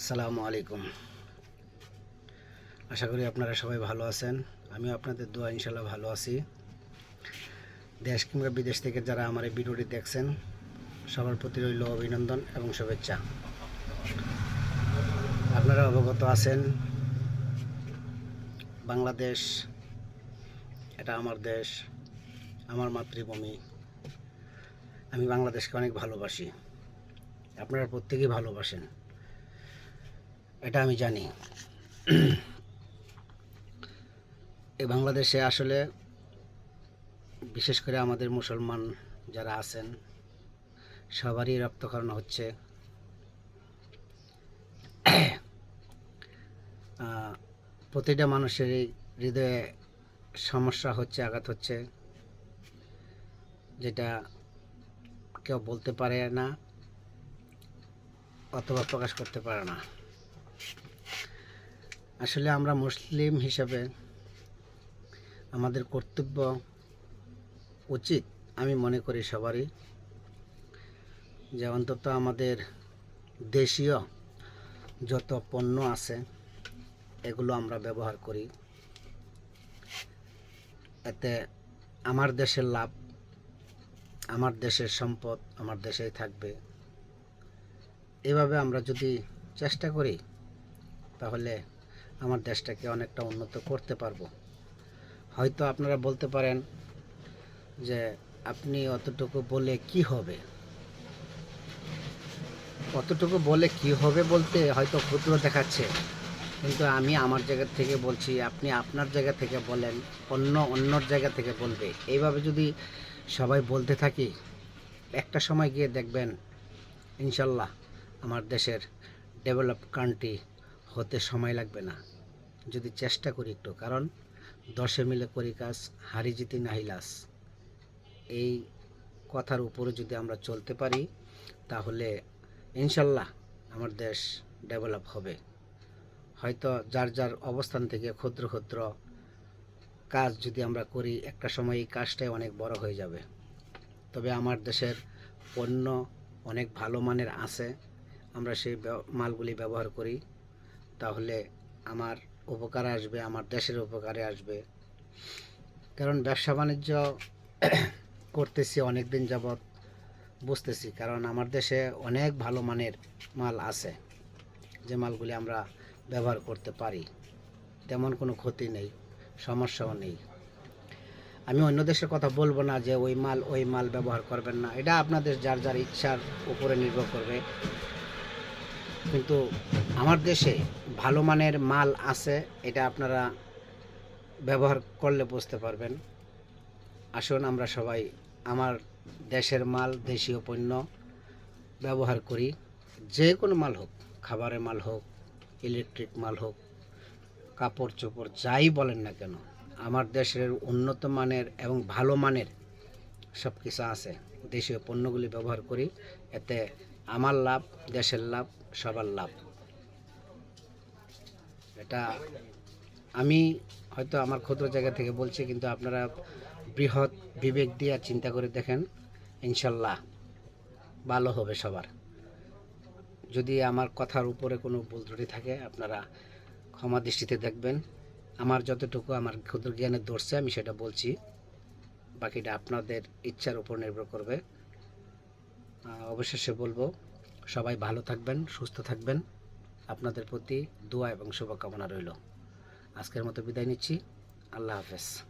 আসসালামু আলাইকুম। আশা করি আপনারা সবাই ভালো আছেন। আমিও আপনাদের দোয়া ইনশাল্লাহ ভালো আছি। দেশ কিংবা বিদেশ থেকে যারা আমার এই ভিডিওটি দেখছেন, সবার প্রতি রইল অভিনন্দন এবং শুভেচ্ছা। আপনারা অবগত আছেন, বাংলাদেশ এটা আমার দেশ, আমার মাতৃভূমি। আমি বাংলাদেশকে অনেক ভালোবাসি। আপনারা প্রত্যেকেই ভালোবাসেন। এটা আমি জানি। এই বাংলাদেশে আসলে বিশেষ করে আমাদের মুসলমান যারা আছেন, সবারই রক্তকরণ হচ্ছে। প্রতিটা মানুষেরই হৃদয়ে সমস্যা হচ্ছে, আঘাত হচ্ছে, যেটা কেউ বলতে পারে না অথবা প্রকাশ করতে পারে না। আসলে আমরা মুসলিম হিসাবে আমাদের কর্তব্য উচিত, আমি মনে করি সবারই, যে অন্তত আমাদের দেশীয় যত পণ্য আছে, এগুলো আমরা ব্যবহার করি। এতে আমার দেশের লাভ, আমার দেশের সম্পদ আমার দেশেই থাকবে। এভাবে আমরা যদি চেষ্টা করি তাহলে আমার দেশটাকে অনেকটা উন্নত করতে পারব। হয়তো আপনারা বলতে পারেন যে আপনি অতটুকু বলে কি হবে? অতটুকু বলে কি হবে বলতে হয়তো ক্ষুদ্র দেখাচ্ছে। কিন্তু আমি আমার জায়গা থেকে বলছি, আপনি আপনার জায়গা থেকে বলেন, অন্য অন্যর জায়গা থেকে বলবে। এইভাবে যদি সবাই বলতে থাকি, একটা সময় গিয়ে দেখবেন, ইনশাল্লাহ আমার দেশের ডেভেলপ কান্ট্রি হতে সময় লাগবে না। যদি চেষ্টা করি একটু, কারণ দশে মিলে করি কাজ, হারি জিতি নাহিলাস এই কথার উপরে যদি আমরা চলতে পারি, তাহলে ইনশাল্লাহ আমার দেশ ডেভেলপ হবে। হয়তো যার যার অবস্থান থেকে ক্ষুদ্র ক্ষুদ্র কাজ যদি আমরা করি, একটা সময় এই কাজটাই অনেক বড় হয়ে যাবে। তবে আমার দেশের পণ্য অনেক ভালো মানের আছে। আমরা সেই মালগুলি ব্যবহার করি। তাহলে আমার উপকারে আসবে, আমার দেশের উপকারে আসবে। কারণ ব্যবসা বাণিজ্য করতেছি অনেক দিন যাবৎ, বুঝতেছি, কারণ আমার দেশে অনেক ভালো মানের মাল আছে, যে মালগুলি আমরা ব্যবহার করতে পারি। তেমন কোনো ক্ষতি নেই, সমস্যাও নেই। আমি অন্য দেশের কথা বলব না যে ওই মাল ওই মাল ব্যবহার করবেন না। এটা আপনাদের যার যার ইচ্ছার উপরে নির্ভর করবে। কিন্তু আমার দেশে ভালো মানের মাল আছে, এটা আপনারা ব্যবহার করলে বুঝতে পারবেন। আসুন আমরা সবাই আমার দেশের মাল, দেশীয় পণ্য ব্যবহার করি। যে কোনো মাল হোক, খাবারের মাল হোক, ইলেকট্রিক মাল হোক, কাপড় চোপড় যাই বলেন না কেন, আমার দেশের উন্নত মানের এবং ভালো মানের সব কিছু আছে। দেশীয় পণ্যগুলি ব্যবহার করি, এতে আমার লাভ, দেশের লাভ, সবার লাভ। এটা আমি হয়তো আমার ক্ষুদ্র জায়গা থেকে বলছি, কিন্তু আপনারা বৃহৎ বিবেক দিয়ে চিন্তা করে দেখেন, ইনশাল্লাহ ভালো হবে সবার। যদি আমার কথার উপরে কোনো ভুল ত্রুটি থাকে, আপনারা ক্ষমা দৃষ্টিতে দেখবেন। আমার যতটুকু আমার ক্ষুদ্র জ্ঞানের ধরছে আমি সেটা বলছি। বাকিটা আপনাদের ইচ্ছার উপর নির্ভর করবে। অবশেষে বলব, সবাই ভালো থাকবেন, সুস্থ থাকবেন। আপনাদের প্রতি দোয়া এবং শুভকামনা রইল। আজকের মতো বিদায় নিচ্ছি। আল্লাহ হাফেজ।